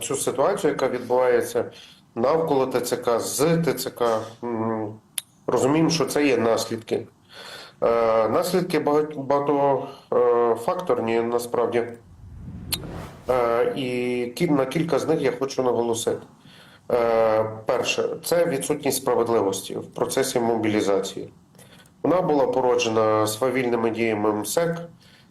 цю ситуацію, яка відбувається навколо ТЦК, з ТЦК. Розуміємо, що це є наслідки. Е, Наслідки багатофакторні насправді. Е, І на кілька з них я хочу наголосити. Е, Перше, це відсутність справедливості в процесі мобілізації. Вона була породжена свавільними діями МСЕК,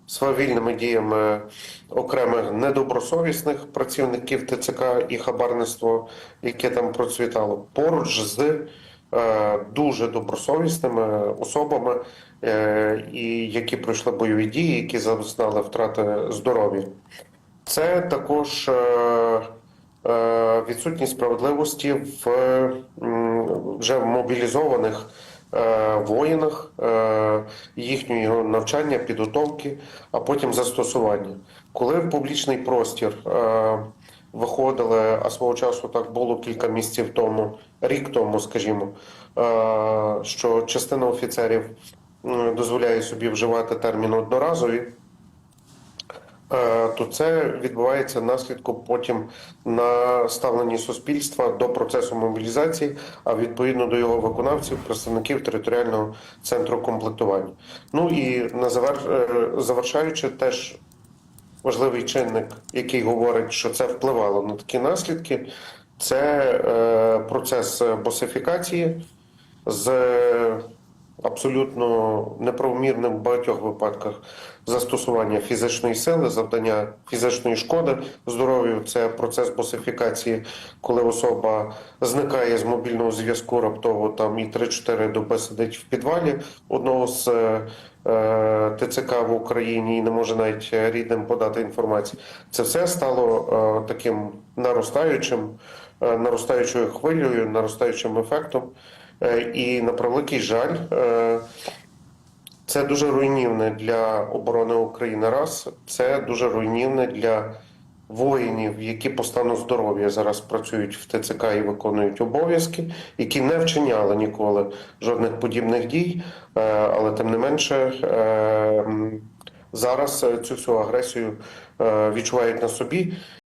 свавільними діями окремих недобросовісних працівників ТЦК і хабарництво, яке там процвітало, поруч з е, дуже добросовісними особами, е, і які пройшли бойові дії, які зазнали втрати здоров'я. Це також е, відсутність справедливості в вже мобілізованих воїнах, е, їхнього навчання, підготовки, а потім застосування. Коли в публічний простір е, виходили, а свого часу так було кілька місяців тому, рік тому, скажімо, е, що частина офіцерів дозволяє собі вживати термін одноразові. Е, то це відбувається наслідком потім на ставленні суспільства до процесу мобілізації, а відповідно до його виконавців, представників територіального центру комплектування. Ну і на завер... е, завершаючи, теж важливий чинник, який говорить, що це впливало на такі наслідки, це е, процес босифікації з абсолютно неправомірним в багатьох випадках застосування фізичної сили, завдання фізичної шкоди здоров'ю. Це процес босифікації, коли особа зникає з мобільного зв'язку раптово там і 3-4 доби сидить в підвалі одного з е, ТЦК в Україні і не може навіть рідним подати інформацію. Це все стало е, таким наростаючим, е, наростаючою хвилею, наростаючим ефектом. Е, І на превеликий жаль, е, це дуже руйнівне для оборони України. Раз це дуже руйнівне для воїнів, які по стану здоров'я зараз працюють в ТЦК і виконують обов'язки, які не вчиняли ніколи жодних подібних дій, е, але тим не менше. Зараз цю всю агресію відчувають на собі.